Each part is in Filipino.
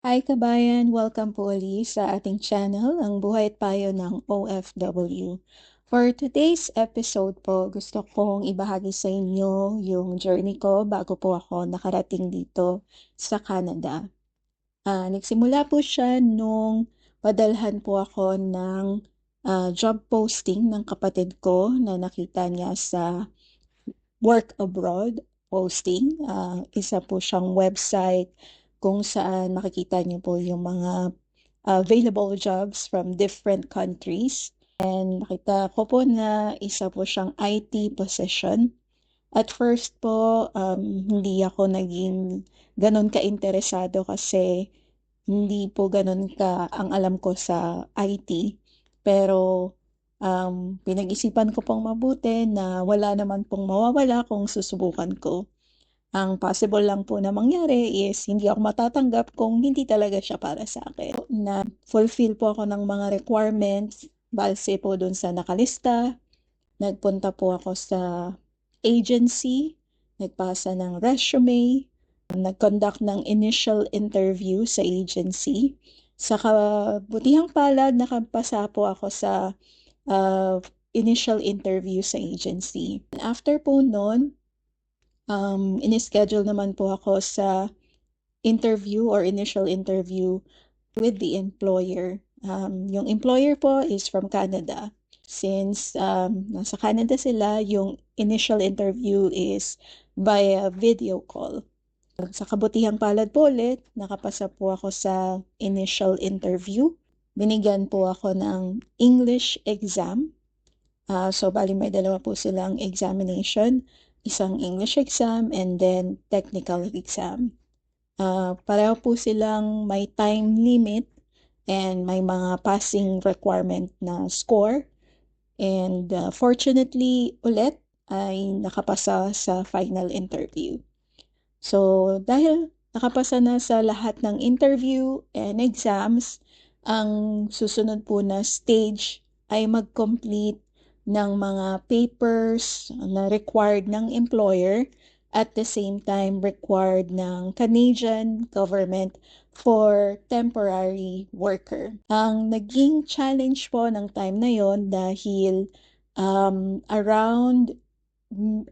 Hi kabayan! Welcome po uli sa ating channel, ang Buhay at Payo ng OFW. For today's episode po, gusto kong ibahagi sa inyo yung journey ko bago po ako nakarating dito sa Canada. Uh, nagsimula po siya nung padalhan po ako ng uh, job posting ng kapatid ko na nakita niya sa work abroad posting. Uh, isa po siyang website kung saan makikita niyo po yung mga uh, available jobs from different countries. And nakita ko po na isa po siyang IT position. At first po, um, hindi ako naging ganun ka-interesado kasi hindi po ganun ka ang alam ko sa IT. Pero um, pinag-isipan ko pong mabuti na wala naman pong mawawala kung susubukan ko. Ang possible lang po na mangyari is hindi ako matatanggap kung hindi talaga siya para sa akin. Na fulfill po ako ng mga requirements base po dun sa nakalista. Nagpunta po ako sa agency, nagpasa ng resume, nag-conduct ng initial interview sa agency. Sa kabutihang palad, nakapasa po ako sa uh, initial interview sa agency. After po noon, um, in-schedule naman po ako sa interview or initial interview with the employer. Um, yung employer po is from Canada. Since um, nasa Canada sila, yung initial interview is via video call. Sa kabutihang palad po ulit, nakapasa po ako sa initial interview. Binigyan po ako ng English exam. Uh, so, bali may dalawa po silang examination isang English exam and then technical exam. Uh, pareho po silang may time limit and may mga passing requirement na score. And uh, fortunately ulit ay nakapasa sa final interview. So dahil nakapasa na sa lahat ng interview and exams, ang susunod po na stage ay mag-complete ng mga papers na required ng employer at the same time required ng Canadian government for temporary worker. Ang naging challenge po ng time na yon dahil um, around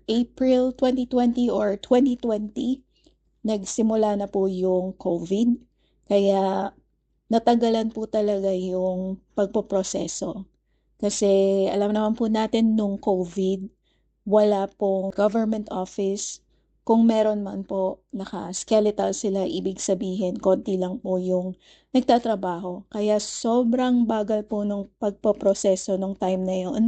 April 2020 or 2020, nagsimula na po yung COVID. Kaya natagalan po talaga yung pagpoproseso. Kasi alam naman po natin nung COVID, wala pong government office. Kung meron man po, naka-skeletal sila, ibig sabihin, konti lang po yung nagtatrabaho. Kaya sobrang bagal po nung pagpoproseso nung time na yon.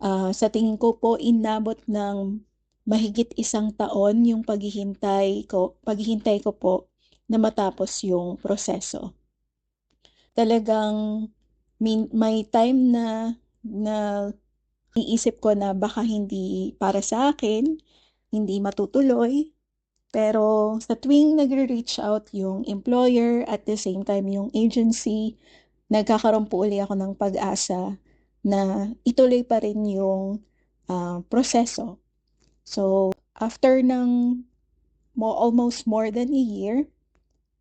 Uh, sa tingin ko po, inabot ng mahigit isang taon yung paghihintay ko, paghihintay ko po na matapos yung proseso. Talagang min, may time na na iisip ko na baka hindi para sa akin, hindi matutuloy. Pero sa tuwing nagre-reach out yung employer at the same time yung agency, nagkakaroon po uli ako ng pag-asa na ituloy pa rin yung uh, proseso. So, after ng mo, almost more than a year,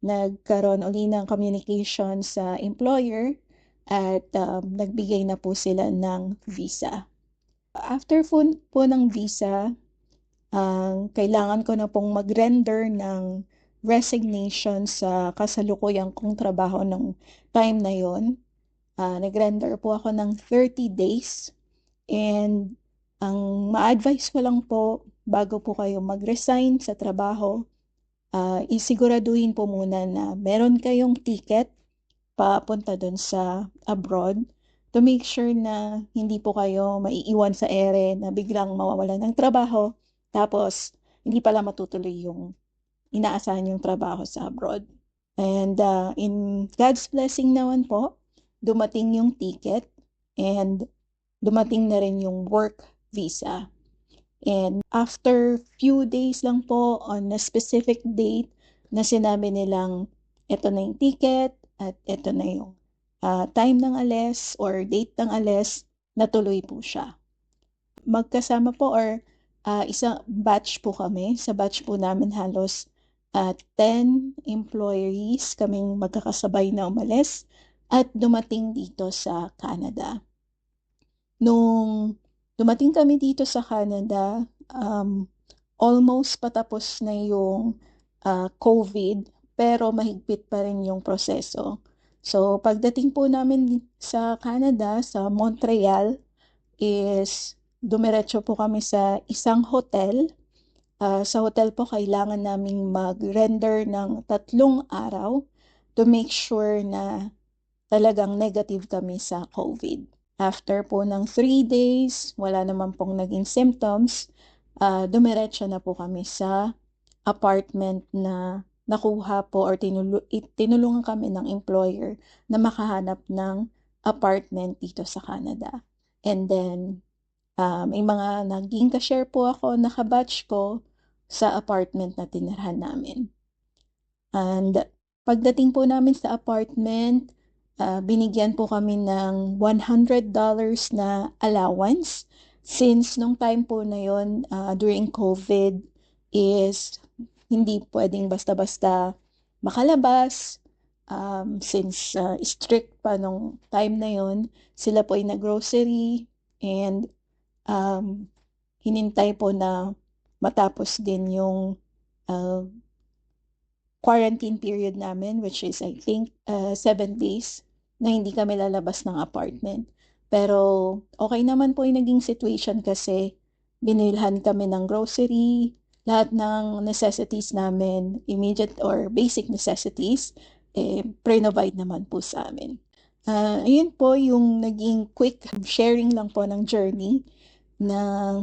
nagkaroon uli ng communication sa employer at um, nagbigay na po sila ng visa. After po, po ng visa, ang uh, kailangan ko na pong mag-render ng resignation sa kasalukuyang kong trabaho ng time na yon. Uh, nag-render po ako ng 30 days and ang ma-advise ko lang po bago po kayo mag-resign sa trabaho, uh, isiguraduhin po muna na meron kayong ticket papunta doon sa abroad to make sure na hindi po kayo maiiwan sa ere na biglang mawawalan ng trabaho tapos hindi pala matutuloy yung inaasahan yung trabaho sa abroad. And uh, in God's blessing naman po, dumating yung ticket and dumating na rin yung work visa. And after few days lang po on a specific date na sinabi nilang ito na yung ticket, at ito na yung uh, time ng ales or date ng ales, natuloy po siya. Magkasama po or uh, isang batch po kami. Sa batch po namin halos at 10 employees kaming magkakasabay na umalis at dumating dito sa Canada. Nung dumating kami dito sa Canada, um, almost patapos na yung uh, COVID, pero mahigpit pa rin yung proseso. So, pagdating po namin sa Canada, sa Montreal, is dumiretso po kami sa isang hotel. Uh, sa hotel po, kailangan naming mag-render ng tatlong araw to make sure na talagang negative kami sa COVID. After po ng 3 days, wala naman pong naging symptoms, uh, dumiretso na po kami sa apartment na nakuha po or tinulu- tinulungan kami ng employer na makahanap ng apartment dito sa Canada. And then, uh, may mga naging ka-share po ako, nakabatch ko sa apartment na tinirhan namin. And pagdating po namin sa apartment, uh, binigyan po kami ng $100 na allowance since nung time po na yon uh, during COVID is hindi pwedeng basta-basta makalabas um, since uh, strict pa nung time na yon sila po ay nag-grocery and um, hinintay po na matapos din yung uh, quarantine period namin which is I think uh, seven days na hindi kami lalabas ng apartment. Pero okay naman po yung naging situation kasi binilhan kami ng grocery, lahat ng necessities namin, immediate or basic necessities, eh, pre-provide naman po sa amin. Uh, ayun po yung naging quick sharing lang po ng journey na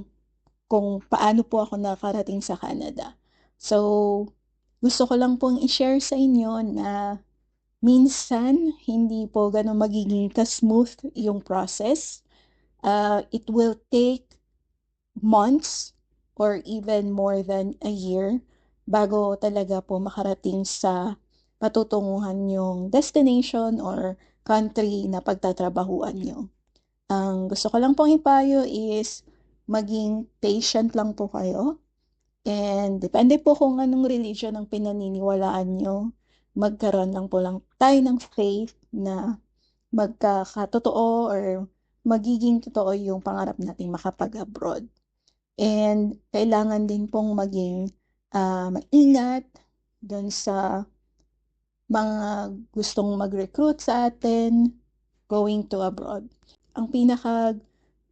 kung paano po ako nakarating sa Canada. So, gusto ko lang pong i-share sa inyo na minsan hindi po ganun magiging ka-smooth yung process. Uh, it will take months or even more than a year bago talaga po makarating sa patutunguhan yung destination or country na pagtatrabahuan nyo. Ang gusto ko lang pong ipayo is maging patient lang po kayo. And depende po kung anong religion ang pinaniniwalaan nyo magkaroon lang po lang tayo ng faith na magkakatotoo or magiging totoo yung pangarap nating makapag-abroad. And kailangan din pong maging uh, maingat doon sa mga gustong mag-recruit sa atin going to abroad. Ang pinaka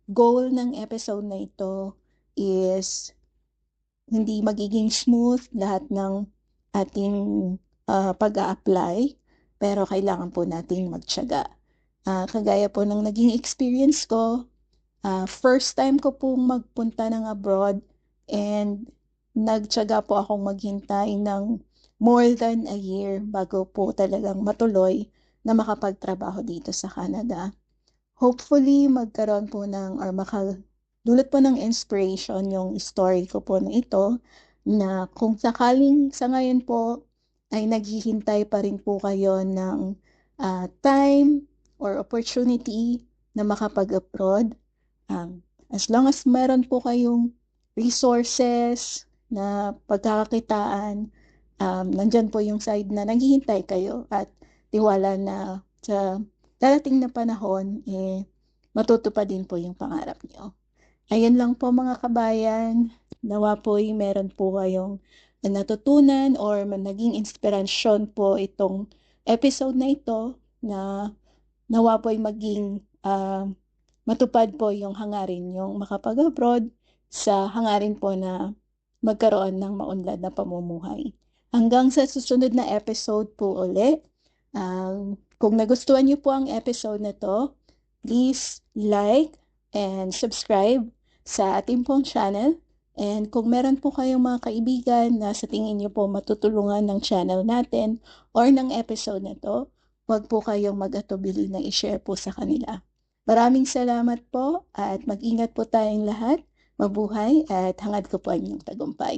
goal ng episode na ito is hindi magiging smooth lahat ng ating uh, pag-a-apply, pero kailangan po nating magtyaga. Uh, kagaya po ng naging experience ko, uh, first time ko pong magpunta ng abroad and nagtyaga po akong maghintay ng more than a year bago po talagang matuloy na makapagtrabaho dito sa Canada. Hopefully, magkaroon po ng or makadulot po ng inspiration yung story ko po na ito na kung sakaling sa ngayon po ay naghihintay pa rin po kayo ng uh, time or opportunity na makapag-abroad. Um, as long as meron po kayong resources na pagkakakitaan, um, nandyan po yung side na naghihintay kayo at tiwala na sa darating na panahon, eh, matutupad din po yung pangarap niyo. Ayan lang po mga kabayan. Nawa po meron po kayong na natutunan or naging inspirasyon po itong episode na ito na nawa po ay maging uh, matupad po yung hangarin yung makapag-abroad sa hangarin po na magkaroon ng maunlad na pamumuhay. Hanggang sa susunod na episode po uli. Um, kung nagustuhan niyo po ang episode na to, please like and subscribe sa ating pong channel And kung meron po kayong mga kaibigan na sa tingin niyo po matutulungan ng channel natin or ng episode na to, huwag po kayong mag-atubili na i-share po sa kanila. Maraming salamat po at mag-ingat po tayong lahat. Mabuhay at hangad ko po ang inyong tagumpay.